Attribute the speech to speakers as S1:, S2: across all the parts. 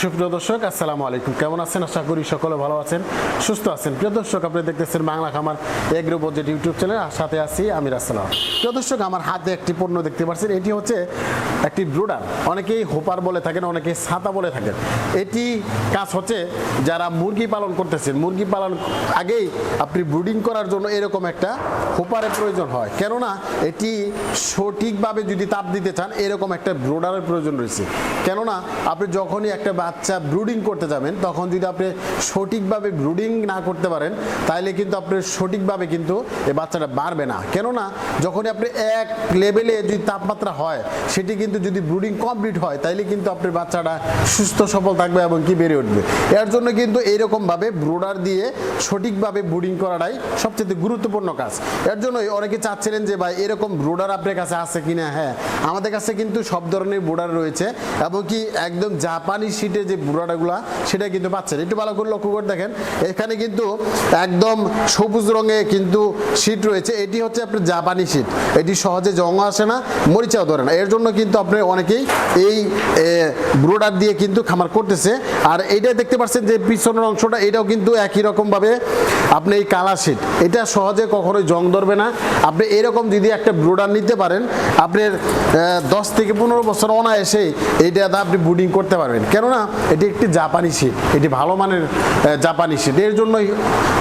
S1: সুপ্রিয় দর্শক, আসসালামু আলাইকুম। কেমন আছেন? আশা করি সকলে ভালো আছেন, সুস্থ আছেন। প্রিয় দর্শক, আপনি দেখতেছেন বাংলা খামার এগ্রো বজেট ইউটিউব চ্যানেল। সাথে আছি আমির আসসালাম প্রিয় দর্শক, আমার হাতে একটি পণ্য দেখতে পাচ্ছেন। এটি হচ্ছে একটি ব্রুডার। অনেকেই হোপার বলে থাকেন অনেকেই ছাতা বলে থাকেন। এটি কাজ হচ্ছে যারা মুরগি পালন করতেছেন। মুরগি পালন আগেই আপনি ব্রুডিং করার জন্য এরকম একটা হোপারের প্রয়োজন হয়। কেননা, এটি সঠিকভাবে যদি তাপ দিতে চান, এরকম একটা ব্রোডারের প্রয়োজন রয়েছে। কেননা, আপনি যখনই একটা বাচ্চা ব্রুডিং করতে যাবেন, তখন যদি আপনি সঠিকভাবে ব্রুডিং না করতে পারেন তাহলে কিন্তু আপনি সঠিকভাবে কিন্তু এই বাচ্চাটা বাড়বে না। কেননা, যখনই আপনি এক লেভেলে যদি তাপমাত্রা হয়, সেটি কিন্তু যদি ব্রুডিং কমপ্লিট হয়, তাইলে কিন্তু আপনার বাচ্চাটা সুস্থ, সবল থাকবে এবং কি বেড়ে উঠবে। এর জন্য কিন্তু এইরকমভাবে ব্রুডার দিয়ে সঠিকভাবে ব্রুডিং করাটাই সবচেয়ে গুরুত্বপূর্ণ কাজ। এর জন্যই অনেকে চাচ্ছিলেন যে, ভাই, এরকম ব্রুডার আপনার কাছে আছে কিনা? হ্যাঁ আমাদের কাছে কিন্তু সব ধরনের ব্রুডার রয়েছে এবং কি একদম জাপানি শীটে যে বুড়াটাগুলা সেটা কিন্তু পাচ্ছেন। একটু ভালো করে লক্ষ্য করে দেখেন। এখানে কিন্তু একদম সবুজ রঙে কিন্তু শীট রয়েছে। এটি হচ্ছে আপনার জাপানি শীট এটি সহজে জং আসে না, মরিচাও ধরে না। এর জন্য কিন্তু আপনি অনেকেই এই ব্রোডার দিয়ে কিন্তু খামার করতেছে। আর এইটা দেখতে পাচ্ছেন যে পিছনের অংশটা, এটাও কিন্তু একই রকমভাবে আপনি এই কালা শিট এটা সহজে কখনোই জং ধরবে না। আপনি এরকম যদি একটা ব্রোডার নিতে পারেন আপনার দশ থেকে পনেরো বছর অনায়াসে এইটা দা আপনি বুডিং করতে পারবেন। কেননা, এটি একটি জাপানি শিট এটি ভালো মানের জাপানি শিট এর জন্যই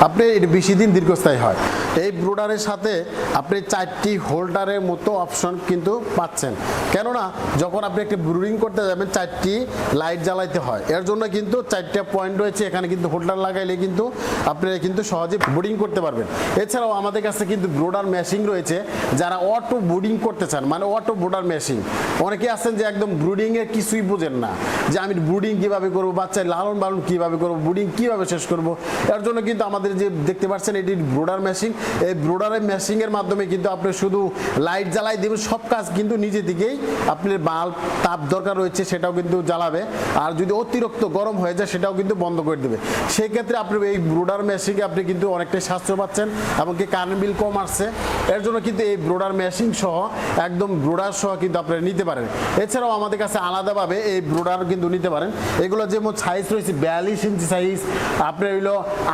S1: আপনি এটি বেশি দিন দীর্ঘস্থায়ী হয়। এই ব্রোডারের সাথে আপনি চারটি হোল্ডারের মতো অপশন কিন্তু পাচ্ছেন। কেননা, যখন আপনি একটি ব্রুডিং করতে যাবেন, চারটি লাইট জ্বালাইতে হয়। এর জন্য কিন্তু চারটা পয়েন্ট রয়েছে, এখানে কিন্তু হোল্ডার লাগাইলে কিন্তু আপনি কিন্তু সহজে বোর্ডিং করতে পারবেন। এছাড়াও আমাদের কাছে কিন্তু ব্রোডার মেশিন রয়েছে, যারা অটো বোর্ডিং করতে চান মানে অটো ব্রোডার মেশিন। অনেকে আছেন যে একদম ব্রুডিং এর কিছুই বোঝেন না, যে আমি ব্রুডিং কীভাবে করব, বাচ্চার লালন পালন কীভাবে করব, ব্রুডিং কীভাবে শেষ করব। এর জন্য কিন্তু আমাদের যে দেখতে পাচ্ছেন এটি ব্রোডার মেশিন এই ব্রোডারের মেশিনের মাধ্যমে কিন্তু আপনি শুধু লাইট জ্বালাই দেবেন, সব কাজ কিন্তু নিজে থেকেই আপনার বাল্ব তাপ দরকার রয়েছে, সেটাও কিন্তু জ্বালাবে। আর যদি অতিরিক্ত গরম হয়ে যায়, সেটাও কিন্তু বন্ধ করে দেবে। সেই ক্ষেত্রে আপনি এই ব্রোডার মেশিনে আপনি কিন্তু অনেকটাই সাশ্রয় পাচ্ছেন এমনকি কারেন্ট বিল কম আসছে। এর জন্য কিন্তু এই ব্রোডার মেশিন সহ, একদম ব্রোডার সহ কিন্তু আপনারা নিতে পারেন। এছাড়াও আমাদের কাছে আলাদাভাবে এই ব্রোডার কিন্তু নিতে পারেন। এগুলো যেমন সাইজ রয়েছে, বিয়াল্লিশ ইঞ্চি সাইজ আপনার হইল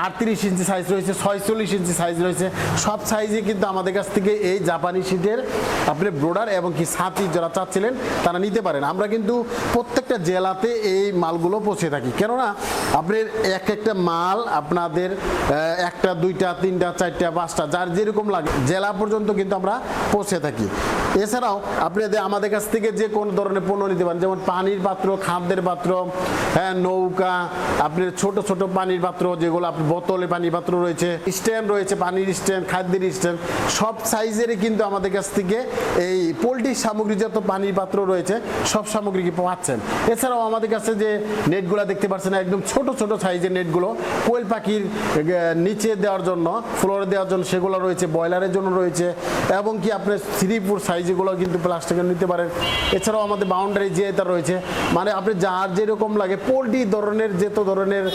S1: আটত্রিশ ইঞ্চি সাইজ রয়েছে, ছয়চল্লিশ ইঞ্চি সাইজ রয়েছে। সব সাইজে কিন্তু আমাদের কাছ থেকে এই জাপানি শীতের আপনি ব্রোডার এবং কি ছাতি যারা চাচ্ছিলেন, তারা নিতে পারেন। আমরা কিন্তু প্রত্যেকটা জেলাতে এই মালগুলো পৌঁছে থাকি। কেননা আপনার এক একটা মাল আপনাদের একটা, দুইটা, তিনটা, চারটা, পাঁচটা, যার যেরকম লাগে, জেলা পর্যন্ত কিন্তু আমরা পৌঁছে থাকি। এছাড়াও আপনি যে আমাদের কাছ থেকে যে কোন ধরনের পণ্য নিতে পারেন, যেমন পানির পাত্র, খাদ্যের পাত্র হ্যাঁ নৌকা, আপনার ছোট ছোট পানির পাত্র, যেগুলো আপনার বোতলে পানির পাত্র রয়েছে, স্ট্যান্ড রয়েছে, পানির স্ট্যান্ড, খাদ্যের স্ট্যান্ড, সব সাইজেরই কিন্তু আমাদের কাছ থেকে এই পোলট্রি সামগ্রী যত পানির পাত্র রয়েছে, সব সামগ্রী কি পাচ্ছেন। এছাড়াও আমাদের কাছে যে নেটগুলো দেখতে পাচ্ছেন, একদম ছোট ছোট সাইজের নেটগুলো, কোয়েল পাখির নিচে দেওয়ার জন্য, ফ্লোরে দেওয়ার জন্য সেগুলো রয়েছে, ব্রয়লারের জন্য রয়েছে, এবং কি আপনার থ্রি ফোর সাইজগুলো কিন্তু প্লাস্টিকের নিতে পারেন। এছাড়াও আমাদের বাউন্ডারি যে এটা রয়েছে মানে আপনি যার যেরকম লাগে, পোলট্রি ধরনের যত ধরনের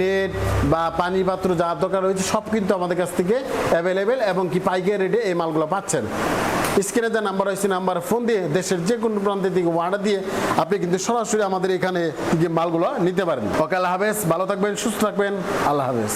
S1: নেট বা পানি পাত্র যা দরকার রয়েছে, সব কিন্তু আমাদের কাছ থেকে অ্যাভেলেবেল এবং কি পাইকারি রেটে এই মালগুলো পাচ্ছেন। স্ক্রিনে যে নাম্বার হয়েছে নাম্বার ফোন দিয়ে দেশের যে কোনো প্রান্তের দিকে অর্ডার দিয়ে আপনি কিন্তু সরাসরি আমাদের এখানে মালগুলো নিতে পারেন। ওকে, আল্লাহ হাফেজ। ভালো থাকবেন, সুস্থ থাকবেন। আল্লাহ হাফেজ।